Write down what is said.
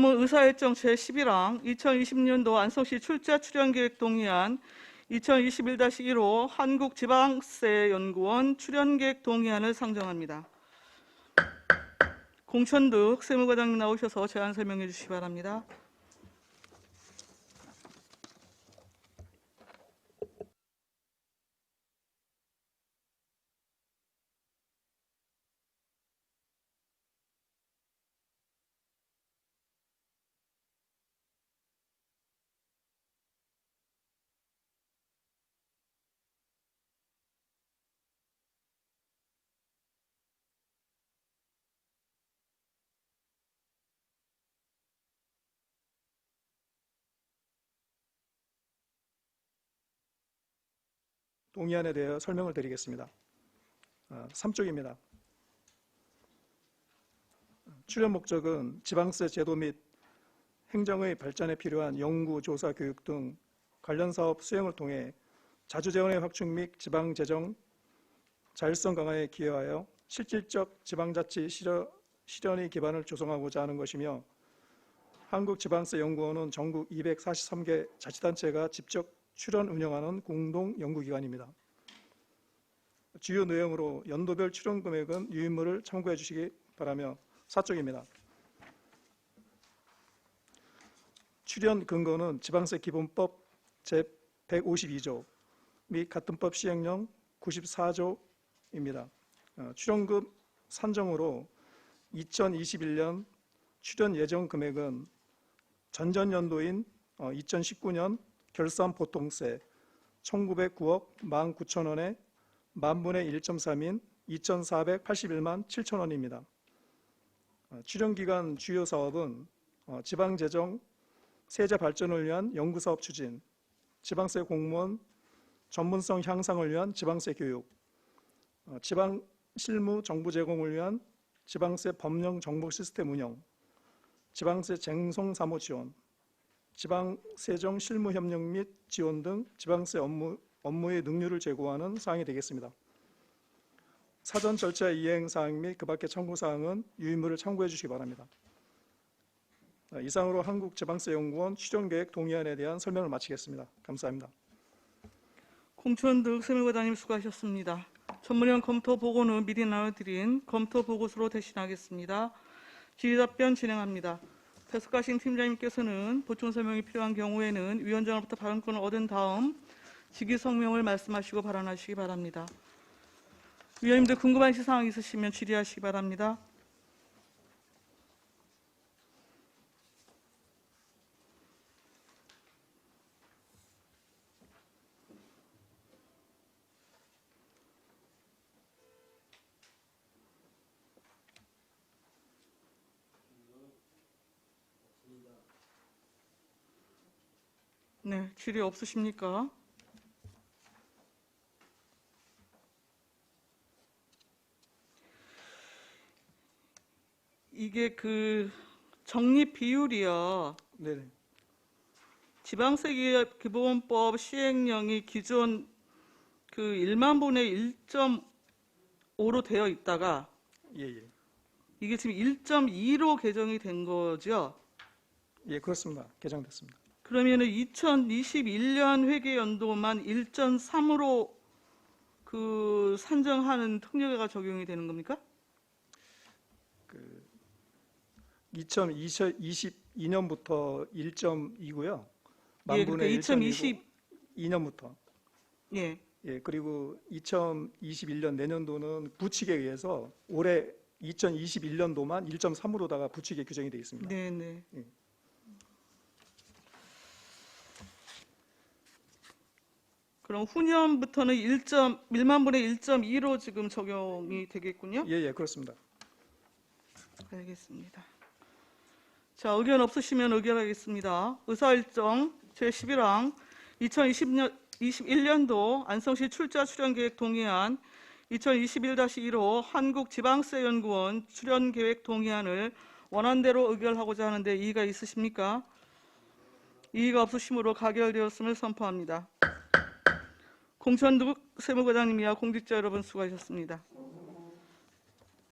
다음은 의사일정 제11항 2020년도 안성시 출자 출연 계획 동의안 2021-1호 한국지방세연구원 출연 계획 동의안을 상정합니다. 공천득 세무과장님 나오셔서 제안 설명해 주시기 바랍니다. 동의안에 대해 설명을 드리겠습니다. 3쪽입니다. 출연 목적은 지방세 제도 및 행정의 발전에 필요한 연구, 조사, 교육 등 관련 사업 수행을 통해 자주재원의 확충 및 지방재정 자율성 강화에 기여하여 실질적 지방자치 실현, 실현의 기반을 조성하고자 하는 것이며 한국지방세연구원은 전국 243개 자치단체가 직접 출연 운영하는 공동 연구기관입니다. 주요 내용으로 연도별 출연 금액은 유인물을 참고해 주시기 바라며 사쪽입니다. 출연 근거는 지방세 기본법 제152조 및 같은 법 시행령 94조입니다. 어, 출연금 산정으로 2021년 출연 예정 금액은 전전연도인 2019년 결산 보통세 1909억 19,000원에 만분의 1.3인 2,481만 7천원입니다. 출연기간 주요 사업은 어, 지방재정 세제 발전을 위한 연구사업 추진, 지방세 공무원 전문성 향상을 위한 지방세 교육, 어, 지방 실무 정보 제공을 위한 지방세 법령 정보 시스템 운영, 지방세 쟁송 사무 지원, 지방 세정 실무 협력 및 지원 등 지방세 업무, 업무의 능률을 제고하는 사항이 되겠습니다. 사전 절차 이행 사항 및 그 밖의 참고 사항은 유인물을 참고해 주시기 바랍니다. 아, 이상으로 한국지방세연구원 추정계획 동의안에 대한 설명을 마치겠습니다. 감사합니다. 공천득 세무과장님 수고하셨습니다. 전문위원 검토 보고는 미리 나눠드린 검토 보고서로 대신하겠습니다. 질의답변 진행합니다. 배석하신 팀장님께서는 보충 설명이 필요한 경우에는 위원장으로부터 발언권을 얻은 다음 직위 성명을 말씀하시고 발언하시기 바랍니다. 위원님들 궁금한 사항 있으시면 질의하시기 바랍니다. 네, 질의 없으십니까? 이게 그 적립 비율이요. 네, 지방세 기업 기본법 시행령이 기존 그 1만 분의 1.5로 되어 있다가 예, 예, 이게 지금 1.2로 개정이 된 거죠. 예, 그렇습니다. 개정됐습니다. 그러면 은 2021년 회계 연도만 1.3으로 그 산정하는 특례가 적용이 되는 겁니까? 2022년부터 1.2고요. 예, 그러니까 2020 2년부터 예. 예, 그리고 2021년 내년도는 부칙에 의해서 올해 2021년도만 1.3으로다가 부칙에 규정이 되어 있습니다. 네, 네. 예. 그럼 후년부터는 1.1만 분의 1.2로 지금 적용이 되겠군요. 예, 예, 그렇습니다. 알겠습니다. 자, 의견 없으시면 의결하겠습니다. 의사일정 제11항 2020년 21년도 안성시 출자 출연 계획 동의안 2021-1호 한국지방세연구원 출연 계획 동의안을 원안대로 의결하고자 하는데 이의가 있으십니까? 이의가 없으시므로 가결되었음을 선포합니다. 공천득 세무과장님이야 공직자 여러분 수고하셨습니다.